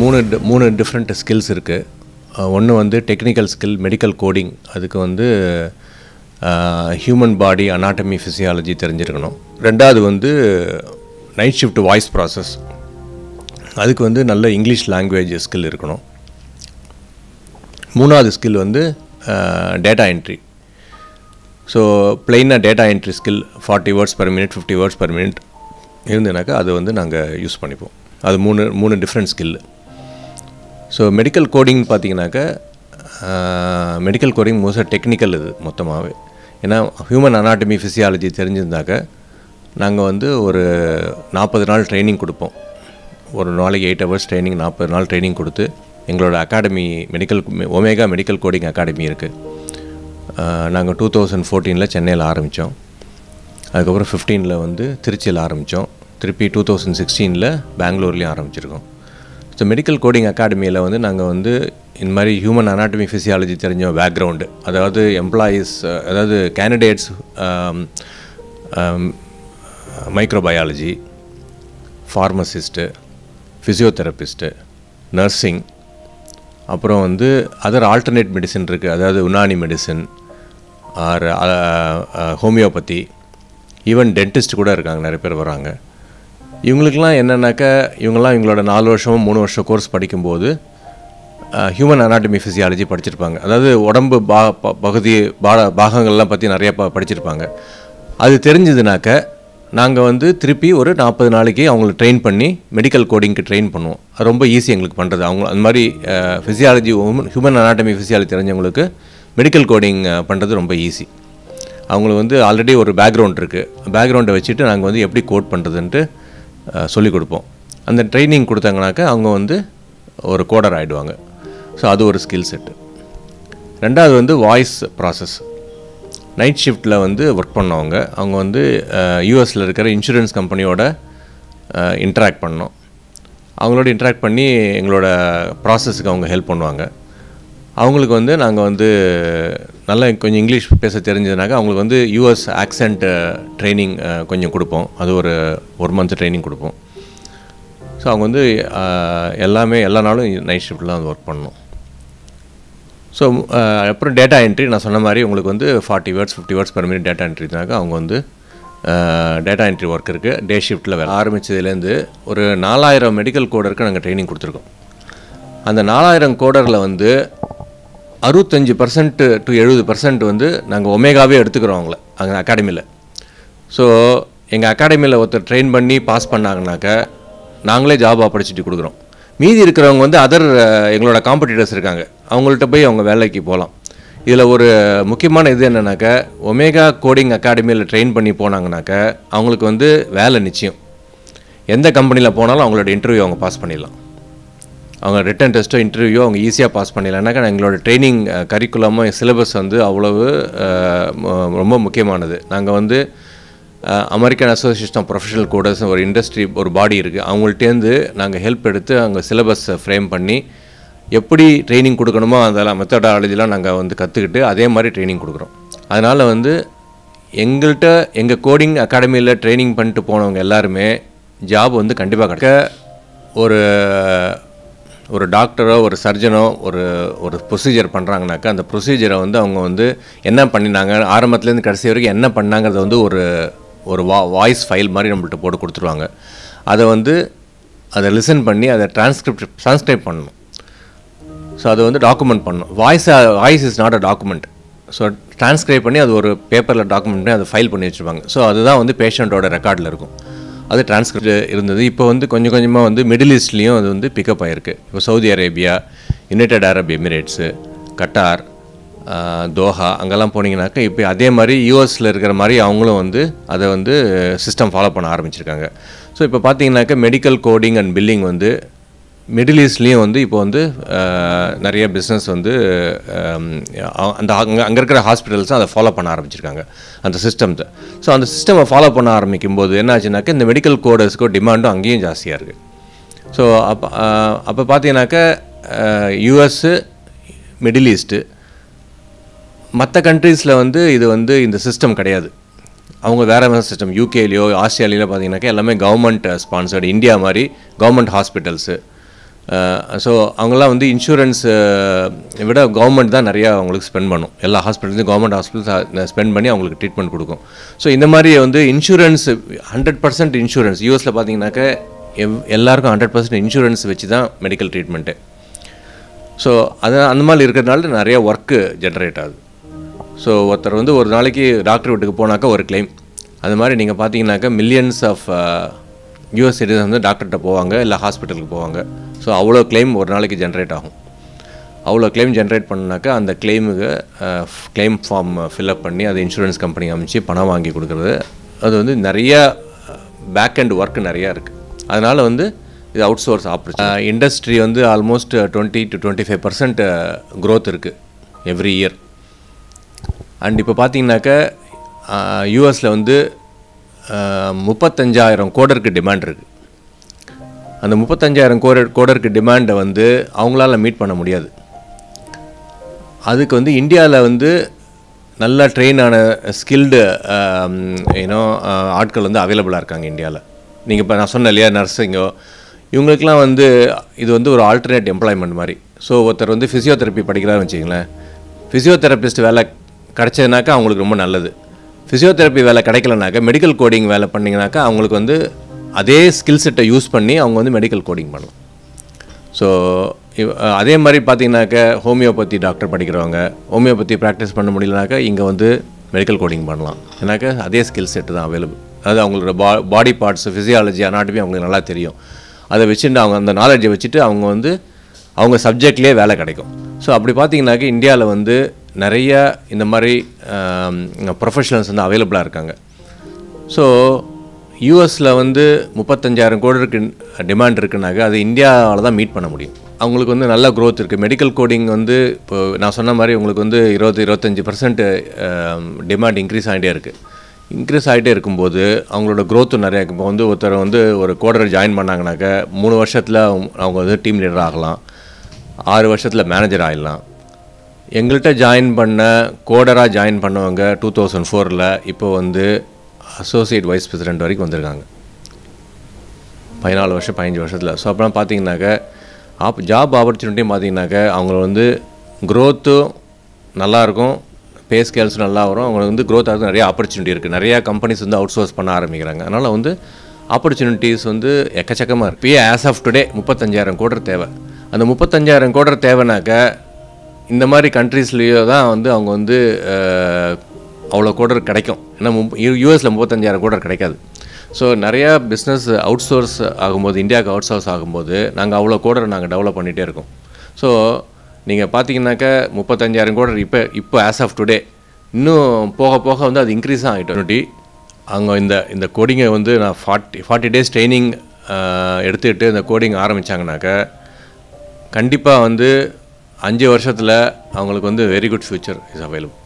மூணு மூணு different skills இருக்குது ஒன்று வந்து டெக்னிக்கல் ஸ்கில் மெடிக்கல் கோடிங் அதுக்கு வந்து ஹியூமன் பாடி அனாட்டமி ஃபிசியாலஜி தெரிஞ்சிருக்கணும். ரெண்டாவது வந்து நைட் ஷிஃப்ட் வாய்ஸ் ப்ராசஸ் அதுக்கு வந்து நல்ல இங்கிலீஷ் லாங்குவேஜ் ஸ்கில் இருக்கணும். மூணாவது ஸ்கில் வந்து டேட்டா என்ட்ரி ஸோ பிளெயினாக data entry skill forty words per minute fifty words per minute இருந்ததுனாக்கா அது வந்து நாங்கள் யூஸ் பண்ணிப்போம். அது மூணு மூணு different skill so medical coding பார்த்தீங்கன்னாக்கா மெடிக்கல் கோடிங் மோஸ்ட்டாக டெக்னிக்கல் இது மொத்தமாகவே ஏன்னா ஹியூமன் அனாட்டமி ஃபிசியாலஜி தெரிஞ்சிருந்தாக்க நாங்கள் வந்து ஒரு நாற்பது நாள் ட்ரைனிங் கொடுப்போம். ஒரு நாளைக்கு எயிட் ஹவர்ஸ் ட்ரைனிங் நாற்பது நாள் ட்ரைனிங் கொடுத்து எங்களோட academy medical omega medical coding academy இருக்குது நாங்கள் டூ தௌசண்ட் ஃபோர்டீனில் சென்னையில் ஆரம்பித்தோம் அதுக்கப்புறம் ஃபிஃப்டீனில் வந்து திருச்சியில் ஆரம்பித்தோம் திருப்பி டூ தௌசண்ட் சிக்ஸ்டீனில் பெங்களூர்லேயும் ஆரம்பிச்சிருக்கோம். ஸோ மெடிக்கல் கோடிங் அகாடமியில் வந்து நாங்கள் வந்து இந்த மாதிரி ஹியூமன் அனாட்டமி ஃபிசியாலஜி தெரிஞ்ச பேக்ரவுண்டு அதாவது எம்ப்ளாயீஸ் அதாவது candidates microbiology pharmacist physiotherapist nursing அப்புறம் வந்து அதர் ஆல்டர்னேட் மெடிசன் இருக்குது அதாவது Unani medicine or homeopathy even dentist கூட இருக்காங்க நிறைய பேர் வராங்க. இவங்களுக்கெல்லாம் என்னென்னாக்கா இவங்கெல்லாம் இவங்களோட நாலு வருஷமும் மூணு வருஷம் கோர்ஸ் படிக்கும்போது ஹியூமன் அனாட்டமி ஃபிசியாலஜி படிச்சிருப்பாங்க. அதாவது உடம்பு பா ப- பகுதி பா பாகங்கள்லாம் பற்றி நிறையா ப படிச்சிருப்பாங்க. அது தெரிஞ்சதுனாக்க நாங்கள் வந்து திருப்பி ஒரு நாற்பது நாளைக்கு அவங்கள ட்ரெயின் பண்ணி மெடிக்கல் கோடிங்க்கு ட்ரெயின் பண்ணுவோம். அது ரொம்ப ஈஸி எங்களுக்கு பண்ணுறது அவங்க அந்த மாதிரி ஃபிசியாலஜி ஹியூமன் அனாட்டமி ஃபிசியாலஜி தெரிஞ்சவங்களுக்கு மெடிக்கல் கோடிங் பண்ணுறது ரொம்ப ஈஸி அவங்களுக்கு வந்து ஆல்ரெடி ஒரு பேக்ரவுண்ட் இருக்குது பேக்ரவுண்டை வச்சுட்டு நாங்கள் வந்து எப்படி கோட் பண்ணுறதுன்ட்டு சொல்லிக் கொடுப்போம். அந்த ட்ரைனிங் கொடுத்தாங்கனாக்கா அவங்க வந்து ஒரு கோடர் ஆகிடுவாங்க ஸோ அது ஒரு ஸ்கில் செட்டு ரெண்டாவது வந்து வாய்ஸ் ப்ராசஸ் நைட் ஷிஃப்ட்டில் வந்து ஒர்க் பண்ணவங்க அவங்க வந்து யூஎஸில் இருக்கிற இன்சூரன்ஸ் கம்பெனியோட இன்ட்ராக்ட் பண்ணோம் அவங்களோட இன்ட்ராக்ட் பண்ணி எங்களோட ப்ராசஸ்க்கு அவங்க ஹெல்ப் பண்ணுவாங்க. அவங்களுக்கு வந்து நாங்கள் வந்து நல்லா கொஞ்சம் இங்கிலீஷ் பேச தெரிஞ்சதுனாக்கா அவங்களுக்கு வந்து யூஎஸ் ஆக்சென்ட்டு ட்ரைனிங் கொஞ்சம் கொடுப்போம். அது ஒரு ஒரு மந்த் ட்ரைனிங் கொடுப்போம். ஸோ அவங்க வந்து uh, எல்லாமே எல்லா நாளும் நைட் ஷிஃப்ட்டில் வந்து ஒர்க் பண்ணணும். ஸோ uh, அப்புறம் டேட்டா என்ட்ரி நான் சொன்ன மாதிரி உங்களுக்கு வந்து forty words fifty words per minute data என்ட்ரினாக்கா அவங்க வந்து டேட்டா என்ட்ரி ஒர்க் இருக்குது டே ஷிஃப்ட்டில் வேலை ஆரம்பித்ததுலேருந்து ஒரு நாலாயிரம் மெடிக்கல் கோடருக்கு நாங்கள் ட்ரைனிங் கொடுத்துருக்கோம். அந்த நாலாயிரம் கோடரில் வந்து அறுபத்தஞ்சு பர்சன்ட் டு எழுபது பர்சன்ட் வந்து நாங்கள் ஒமேகாவே எடுத்துக்கிறோம் அவங்கள அங்கே அகாடமியில் ஸோ எங்கள் அகாடமியில் ஒருத்தர் ட்ரெயின் பண்ணி பாஸ் பண்ணாங்கனாக்கா நாங்களே ஜாப் ஆப்பர்ச்சுனிட்டி கொடுக்குறோம். மீதி இருக்கிறவங்க வந்து அதர் எங்களோட காம்படிட்டர்ஸ் இருக்காங்க. அவங்கள்ட்ட போய் அவங்க வேலைக்கு போகலாம். இதில் ஒரு முக்கியமான இது என்னென்னாக்கா ஒமேகா கோடிங் அகாடமியில் ட்ரெயின் பண்ணி போனாங்கனாக்கா அவங்களுக்கு வந்து வேலை நிச்சயம். எந்த கம்பெனியில் போனாலும் அவங்களோட இன்டர்வியூ அவங்க பாஸ் பண்ணிடலாம். அவங்க ரிட்டன் டெஸ்ட்டோ இன்டர்வியூ அவங்க ஈஸியாக பாஸ் பண்ணிடலாம்னாக்கா எங்களோட ட்ரைனிங் கரிக்குலமோ சிலபஸ் வந்து அவ்வளவு ரொம்ப முக்கியமானது. நாங்கள் வந்து American association of professional coders ஒரு இண்டஸ்ட்ரி ஒரு பாடி இருக்குது அவங்கள்ட்டேருந்து நாங்கள் ஹெல்ப் எடுத்து அவங்க சிலபஸை ஃப்ரேம் பண்ணி எப்படி ட்ரைனிங் கொடுக்கணுமோ அதெல்லாம் மெத்தடாலஜிலாம் நாங்கள் வந்து கற்றுக்கிட்டு அதே மாதிரி ட்ரைனிங் கொடுக்குறோம். அதனால் வந்து எங்கள்கிட்ட எங்கள் கோடிங் அகாடமியில் ட்ரைனிங் பண்ணிட்டு போனவங்க எல்லாருமே ஜாப் வந்து கண்டிப்பாக கிடைக்க ஒரு ஒரு டாக்டரோ ஒரு சர்ஜனோ ஒரு ஒரு ப்ரொசீஜர் பண்ணுறாங்கனாக்கா அந்த ப்ரொசீஜரை வந்து அவங்க வந்து என்ன பண்ணினாங்க ஆரம்பத்துலேருந்து கடைசி வரைக்கும் என்ன பண்ணாங்கிறத வந்து ஒரு ஒரு வா வாய்ஸ் ஃபைல் மாதிரி நம்மள்ட்ட போட்டு கொடுத்துருவாங்க. அதை வந்து அதை லிசன் பண்ணி அதை டிரான்ஸ்கிரிப்ட் டிரான்ஸ்கிரைப் பண்ணணும். ஸோ அதை வந்து டாக்குமெண்ட் பண்ணணும். Voice voice is not a document so transcribe பண்ணி அது ஒரு பேப்பரில் டாக்குமெண்ட் பண்ணி அதை ஃபைல் பண்ணி வச்சுருப்பாங்க ஸோ அதுதான் வந்து பேஷண்ட்டோட ரெக்கார்டில் இருக்கும். அது டிரான்ஸ்கிரிப்ட் இருந்தது. இப்போ வந்து கொஞ்சம் கொஞ்சமாக வந்து மிடில் ஈஸ்ட்லேயும் அது வந்து பிக்கப் ஆகிருக்கு இப்போ Saudi Arabia United Arab Emirates Qatar Doha அங்கெல்லாம் போனீங்கன்னாக்கா இப்போ அதே மாதிரி யூஎஸில் இருக்கிற மாதிரி அவங்களும் வந்து அதை வந்து சிஸ்டம் ஃபாலோ பண்ண ஆரம்பிச்சிருக்காங்க. ஸோ இப்போ பார்த்தீங்கன்னாக்கா மெடிக்கல் கோடிங் அண்ட் பில்லிங் வந்து மிடில் ஈஸ்ட்லேயும் வந்து இப்போ வந்து நிறைய பிஸ்னஸ் வந்து அந்த அங்கே அங்கே இருக்கிற ஹாஸ்பிட்டல்ஸும் அதை ஃபாலோ பண்ண ஆரம்பிச்சிருக்காங்க. அந்த சிஸ்டம்ஸை ஸோ அந்த சிஸ்டமை ஃபாலோ பண்ண ஆரம்பிக்கும் போது என்னாச்சுனாக்கா இந்த மெடிக்கல் கோடர்ஸ்க்கோ டிமாண்டும் அங்கேயும் ஜாஸ்தியாக இருக்குது ஸோ அப்போ அப்போ பார்த்தீங்கன்னாக்கா யூஎஸ்ஸு மிடில் ஈஸ்ட்டு மற்ற கண்ட்ரீஸில் வந்து இது வந்து இந்த சிஸ்டம் கிடையாது. அவங்க வேறு வேறு சிஸ்டம் யூகேலேயோ ஆஸ்திரேலியாலையோ பார்த்தீங்கன்னாக்கா எல்லாமே கவர்மெண்ட் ஸ்பான்சர்டு இந்தியா மாதிரி கவர்மெண்ட் ஹாஸ்பிட்டல்ஸு ஸோ அவங்களாம் வந்து இன்சூரன்ஸ் விட கவர்மெண்ட் தான் நிறையா அவங்களுக்கு ஸ்பெண்ட் பண்ணும். எல்லா ஹாஸ்பிட்டல்ஸும் கவர்மெண்ட் ஹாஸ்பிட்டல்ஸ் ஸ்பெண்ட் பண்ணி அவங்களுக்கு ட்ரீட்மெண்ட் கொடுக்கும். ஸோ இந்த மாதிரி வந்து இன்சூரன்ஸ் ஹண்ட்ரட் பர்சன்ட் இன்சூரன்ஸ் யூஎஸில் பார்த்தீங்கன்னாக்க எவ் எல்லாருக்கும் ஹண்ட்ரட் பர்சன்ட் இன்சூரன்ஸ் வச்சு தான் மெடிக்கல் ட்ரீட்மெண்ட்டு ஸோ அது அந்த மாதிரி இருக்கிறதுனால நிறைய ஒர்க்கு ஜென்ரேட் ஆகுது. ஸோ ஒருத்தர் வந்து ஒரு நாளைக்கு டாக்டர் வீட்டுக்கு போனாக்கா ஒரு கிளைம் அது மாதிரி நீங்கள் பார்த்தீங்கன்னாக்கா மில்லியன்ஸ் ஆஃப் யூஎஸ் சிட்டிசன் வந்து டாக்டர்கிட்ட போவாங்க இல்லை ஹாஸ்பிட்டலுக்கு போவாங்க. ஸோ அவ்வளோ கிளைம் ஒரு நாளைக்கு ஜென்ரேட் ஆகும். அவ்வளோ கிளைம் ஜென்ரேட் பண்ணாக்கா அந்த கிளைமுக்கு கிளைம் ஃபார்ம் ஃபில்அப் பண்ணி அதை இன்சூரன்ஸ் கம்பெனி அமைச்சு பணம் வாங்கி கொடுக்குறது. அது வந்து நிறையா பேக் அண்ட் ஒர்க் நிறையா இருக்குது அதனால் வந்து இது அவுட் சோர்ஸ் ஆப்பர்ச்சுனிட்டி இண்டஸ்ட்ரி வந்து almost twenty to twenty five percent growth இருக்குது எவ்ரி இயர் அண்ட் இப்போ பார்த்தீங்கன்னாக்கா யூஎஸில் வந்து முப்பத்தஞ்சாயிரம் கோடருக்கு டிமாண்ட் இருக்குது அந்த முப்பத்தஞ்சாயிரம் கோடர் கோடருக்கு டிமாண்டை வந்து அவங்களால மீட் பண்ண முடியாது. அதுக்கு வந்து இந்தியாவில் வந்து நல்லா ட்ரெயின் ஆன ஸ்கில்டு ஏன்னோ ஆட்கள் வந்து அவைலபிளாக இருக்காங்க இந்தியாவில் நீங்கள் இப்போ நான் சொன்னேன் இல்லையா நர்ஸிங்கோ இவங்களுக்கெல்லாம் வந்து இது வந்து ஒரு ஆல்டர்னேட் எம்ப்ளாய்மெண்ட் மாதிரி. ஸோ ஒருத்தர் வந்து ஃபிசியோதெரப்பி படிக்கிறாருன்னு வச்சிங்களேன் ஃபிசியோதெரப்பிஸ்ட் வேலை கிடச்சதுனாக்கா அவங்களுக்கு ரொம்ப நல்லது. ஃபிசியோதெரப்பி வேலை கிடைக்கலனாக்கா மெடிக்கல் கோடிங் வேலை பண்ணிங்கனாக்கா அவங்களுக்கு வந்து அதே ஸ்கில் செட்டை யூஸ் பண்ணி அவங்க வந்து மெடிக்கல் கோடிங் பண்ணலாம் ஸோ அதே மாதிரி பார்த்தீங்கன்னாக்க ஹோமியோபதி டாக்டர் படிக்கிறவங்க ஹோமியோபதி ப்ராக்டிஸ் பண்ண முடியலனாக்கா இங்கே வந்து மெடிக்கல் கோடிங் பண்ணலாம். ஏன்னாக்கா அதே ஸ்கில் செட்டு தான் அவைலபிள் அதாவது அவங்களோட பா பாடி பார்ட்ஸ் ஃபிசியாலஜி அனாட்டமி அவங்களுக்கு நல்லா தெரியும். அதை வச்சுட்டு அவங்க அந்த நாலேஜை வச்சுட்டு அவங்க வந்து அவங்க சப்ஜெக்ட்லேயே வேலை கிடைக்கும். ஸோ அப்படி பார்த்தீங்கன்னாக்க இந்தியாவில் வந்து நிறைய இந்த மாதிரி ப்ரொஃபஷனல்ஸ் வந்து அவைலபிளாக இருக்காங்க. ஸோ யூஎஸில் வந்து முப்பத்தஞ்சாயிரம் கோடி இருக்கு டிமாண்ட் இருக்குனாக்க அது இந்தியாவில் தான் மீட் பண்ண முடியும். அவங்களுக்கு வந்து நல்ல க்ரோத் இருக்குது மெடிக்கல் கோடிங் வந்து இப்போ நான் சொன்ன மாதிரி உங்களுக்கு வந்து இருபது இருபத்தஞ்சி பர்சன்ட் டிமாண்ட் இன்க்ரீஸ் ஆகிட்டே இருக்குது இன்க்ரீஸ் ஆகிட்டே இருக்கும்போது அவங்களோட க்ரோத்தும் நிறையா இப்போ வந்து ஒருத்தர் வந்து ஒரு கோடர் ஜாயின் பண்ணாங்கனாக்க மூணு வருஷத்தில் அவங்க வந்து டீம் லீடர் ஆகலாம். ஆறு வருஷத்தில் மேனேஜர் ஆகிடலாம் எங்கள்கிட்ட ஜாயின் பண்ண கோடராக ஜாயின் பண்ணவங்க டூ தௌசண்ட் ஃபோரில் இப்போ வந்து அசோசியேட் வைஸ் பிரசிடென்ட் வரைக்கும் வந்திருக்காங்க. பதினாலு வருஷம் பதினஞ்சு வருஷத்தில். ஸோ அப்புறம் பார்த்தீங்கன்னாக்க ஆப் ஜாப் ஆப்பர்ச்சுனிட்டியும் பார்த்தீங்கன்னாக்க அவங்க வந்து க்ரோத்தும் நல்லாயிருக்கும் பே ஸ்கேல்ஸும் நல்லா வரும். அவங்களுக்கு வந்து க்ரோத் ஆகிறது நிறைய ஆப்பர்ச்சுனிட்டி இருக்குது நிறையா கம்பெனிஸ் வந்து அவுட் சோர்ஸ் பண்ண ஆரம்பிக்கிறாங்க. அதனால் வந்து ஆப்பர்ச்சுனிட்டிஸ் வந்து எக்கச்சக்கமாக இருக்குது பிஏ ஆஸ் ஆஃப் டுடே முப்பத்தஞ்சாயிரம் கோடர் தேவை. அந்த முப்பத்தஞ்சாயிரம் கோடர் தேவைனாக்க இந்த மாதிரி கண்ட்ரீஸ்லேயோ தான் வந்து அவங்க வந்து அவ்வளோ கோடர் கிடைக்கும். ஏன்னா யூஎஸில் முப்பத்தஞ்சாயிரம் கோடர் கிடைக்காது. ஸோ நிறையா பிஸ்னஸ் அவுட் சோர்ஸ் ஆகும்போது இந்தியாவுக்கு அவுட் சோர்ஸ் ஆகும்போது நாங்கள் அவ்வளோ கோடர் நாங்கள் டெவலப் பண்ணிகிட்டே இருக்கோம். ஸோ நீங்கள் பார்த்தீங்கன்னாக்கா முப்பத்தஞ்சாயிரம் கோடர் இப்போ இப்போ ஆஸ் ஆஃப் டுடே இன்னும் போக போக வந்து அது இன்க்ரீஸ் ஆகிட்டு அவங்க இந்த இந்த கோடிங்கை வந்து நான் ஃபார்ட்டி ஃபார்ட்டி டேஸ் ட்ரைனிங் எடுத்துக்கிட்டு இந்த கோடிங் ஆரம்பித்தாங்கனாக்க கண்டிப்பாக வந்து அஞ்சு வருஷத்தில் அவங்களுக்கு வந்து very good future is available